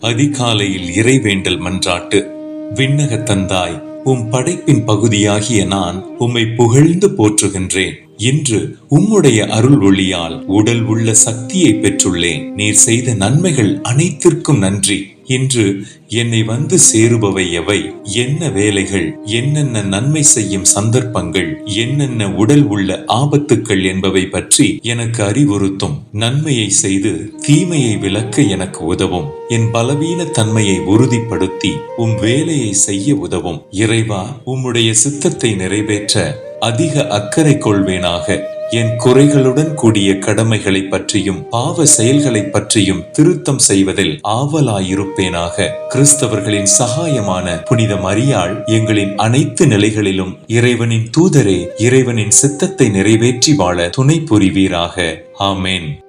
அதிகாலையில் இறைவேண்டல் மன்றாட்டு. விண்ணக தந்தாய் உம் படைப்பின் பகுதியாகிய நான் உம்மை புகழ்ந்து போற்றுகின்றேன். இன்று உம்முடைய அருள் ஒளியால் உடல் உள்ள சக்தியை பெற்றுள்ளேன். நீர் செய்த நன்மைகள் அனைத்திற்கும் நன்றி. இன்று என்னை வந்து சேருபவை எவை? என்ன வேலைகள்? என்னென்ன நன்மை செய்யும் சந்தர்ப்பங்கள்? என்னென்ன உடல் உள்ள ஆபத்துக்கள் என்பவை பற்றி எனக்கு அறிவுறுத்தும். நன்மையை செய்து தீமையை விளக்க எனக்கு உதவும். என் பலவீன தன்மையை உறுதிப்படுத்தி உம் வேலையை செய்ய உதவும். இறைவா உம்முடைய சித்தத்தை நிறைவேற்ற அதிக அக்கறை கொள்வேனாக. என் குறைகளுடன் கூடிய கடமைகளை பற்றியும் பாவ செயல்களை பற்றியும் திருத்தம் செய்வதில் ஆவலாயிருப்பேனாக. கிறிஸ்தவர்களின் சகாயமான புனித மரியாள் எங்களின் அனைத்து நிலைகளிலும் இறைவனின் தூதரே இறைவனின் சித்தத்தை நிறைவேற்றி வாழ துணை புரிவீராக. ஆமேன்.